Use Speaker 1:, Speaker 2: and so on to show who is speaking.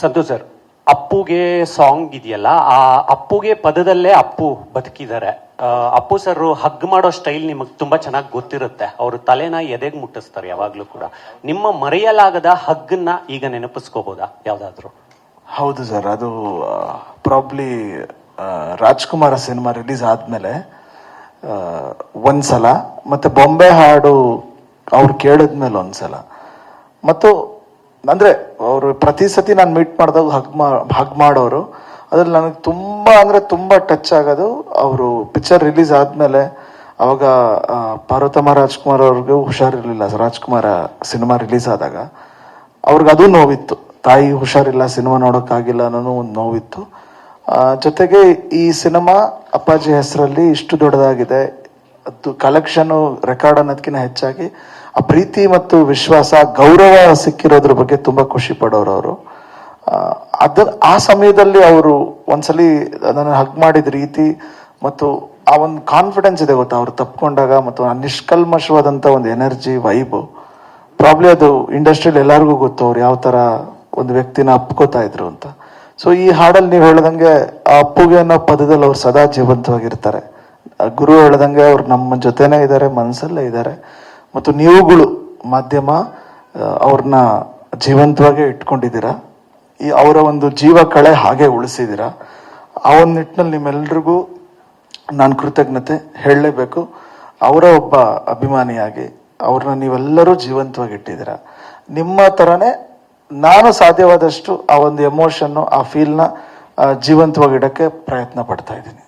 Speaker 1: Santu sir, ಅಪ್ಪುಗೆ song ಇದೆಯಲ್ಲ, ಆ ಅಪ್ಪುಗೆ ಪದದಲ್ಲೇ ಅಪ್ಪು ಬದುಕಿದ್ದಾರೆ ಅಪ್ಪು ಸರ್ ಹಗ್ ಮಾಡೋ ಸ್ಟೈಲ್ ನಿಮಗೆ ತುಂಬಾ ಚೆನ್ನಾಗಿ ಗೊತ್ತಿರುತ್ತೆ. ಅವರು ತಲೆನ ಎದೆಗೆ ಮುಟ್ಟಿಸ್ತಾರೆ ಯಾವಾಗ್ಲೂ ಕೂಡ. ನಿಮ್ಮ ಮರೆಯಲಾಗದ ಹಗ್ಗನ್ನ ಈಗ ನೆನಪಿಸ್ಕೋಬಹುದಾ ಯಾವ್ದಾದ್ರು?
Speaker 2: ಹೌದು ಸರ್, ಅದು ಪ್ರಾಬ್ಲಿ ರಾಜ್ಕುಮಾರ ಸಿನಿಮಾ ರಿಲೀಸ್ ಆದ್ಮೇಲೆ ಒಂದ್ಸಲ, ಮತ್ತೆ ಬೊಂಬೆ ಹಾಡು ಅವ್ರು ಕೇಳಿದ್ಮೇಲೆ ಒಂದ್ಸಲ. ಮತ್ತು ಅಂದ್ರೆ ಅವರು ಪ್ರತಿ ಸತಿ ನಾನು ಮೀಟ್ ಮಾಡಿದಾಗ ಹಗ್ ಮಾ ಹಗ್ ಮಾಡೋರು, ಅದ್ರಲ್ಲಿ ನನಗೆ ತುಂಬಾ ಅಂದ್ರೆ ತುಂಬಾ ಟಚ್ ಆಗೋದು ಅವರು ಪಿಕ್ಚರ್ ರಿಲೀಸ್ ಆದ್ಮೇಲೆ ಅವಾಗ ಪಾರ್ವತಮ್ಮ ರಾಜ್ಕುಮಾರ್ ಅವ್ರಿಗೂ ಹುಷಾರಿರಲಿಲ್ಲ ರಾಜ್ಕುಮಾರ ಸಿನಿಮಾ ರಿಲೀಸ್ ಆದಾಗ. ಅವ್ರಿಗೆ ಅದು ನೋವಿತ್ತು. ತಾಯಿ ಹುಷಾರಿಲ್ಲ ಸಿನಿಮಾ ನೋಡೋಕ್ಕಾಗಿಲ್ಲ ಅನ್ನೋ ಒಂದು ನೋವಿತ್ತು. ಜೊತೆಗೆ ಈ ಸಿನಿಮಾ ಅಪ್ಪಾಜಿ ಹೆಸರಲ್ಲಿ ಇಷ್ಟು ದೊಡ್ಡದಾಗಿದೆ. ಅದು ಕಲೆಕ್ಷನ್ ರೆಕಾರ್ಡ್ ಅನ್ನೋದಕ್ಕಿಂತ ಹೆಚ್ಚಾಗಿ ಆ ಪ್ರೀತಿ ಮತ್ತು ವಿಶ್ವಾಸ, ಗೌರವ ಸಿಕ್ಕಿರೋದ್ರ ಬಗ್ಗೆ ತುಂಬಾ ಖುಷಿ ಪಡೋರು ಅವರು. ಅದ, ಆ ಸಮಯದಲ್ಲಿ ಅವರು ಒಂದ್ಸಲಿ ಅದನ್ನು ಹಗ್ ಮಾಡಿದ ರೀತಿ ಮತ್ತು ಆ ಒಂದು ಕಾನ್ಫಿಡೆನ್ಸ್ ಇದೆ ಗೊತ್ತಾ, ಅವ್ರು ತಪ್ಕೊಂಡಾಗ ಮತ್ತು ಆ ನಿಷ್ಕಲ್ಮಶವಾದಂತ ಒಂದು ಎನರ್ಜಿ ವೈಬು ಪ್ರಾಬ್ಲಿ ಅದು ಇಂಡಸ್ಟ್ರಿಯಲ್ಲಿ ಎಲ್ಲರಿಗೂ ಗೊತ್ತು ಅವ್ರು ಯಾವ ತರ ಒಂದು ವ್ಯಕ್ತಿನ ಅಪ್ಕೋತಾ ಇದ್ರು ಅಂತ. ಸೊ ಈ ಹಾಡಲ್ಲಿ ನೀವು ಹೇಳ್ದಂಗೆ ಆ ಅಪ್ಪುಗೆ ಅನ್ನೋ ಪದದಲ್ಲಿ ಅವ್ರು ಸದಾ ಜೀವಂತವಾಗಿರ್ತಾರೆ. ಗುರು ಹೇಳ್ದಂಗೆ ಅವ್ರು ನಮ್ಮ ಜೊತೆನೇ ಇದ್ದಾರೆ ಮನಸ್ಸಲ್ಲೇ ಇದ್ದಾರೆ ಮತ್ತು ನೀವುಗಳು ಮಾಧ್ಯಮ ಅವ್ರನ್ನ ಜೀವಂತವಾಗೇ ಇಟ್ಕೊಂಡಿದ್ದೀರಾ? ಈ ಅವರ ಒಂದು ಜೀವ ಕಳೆ ಹಾಗೆ ಉಳಿಸಿದ್ದೀರಾ? ಆ ಒಂದು ನಿಟ್ಟಿನಲ್ಲಿ ನಿಮ್ಮೆಲ್ರಿಗೂ ನಾನು ಕೃತಜ್ಞತೆ ಹೇಳಲೇಬೇಕು. ಅವರ ಒಬ್ಬ ಅಭಿಮಾನಿಯಾಗಿ ಅವ್ರನ್ನ ನೀವೆಲ್ಲರೂ ಜೀವಂತವಾಗಿ ಇಟ್ಟಿದ್ದೀರಾ? ನಿಮ್ಮ ಥರನೇ ನಾನು ಸಾಧ್ಯವಾದಷ್ಟು ಆ ಒಂದು ಎಮೋಷನ್ನು ಆ ಫೀಲ್ನ ಜೀವಂತವಾಗಿ ಇಡಕ್ಕೆ ಪ್ರಯತ್ನ ಪಡ್ತಾ ಇದ್ದೀನಿ.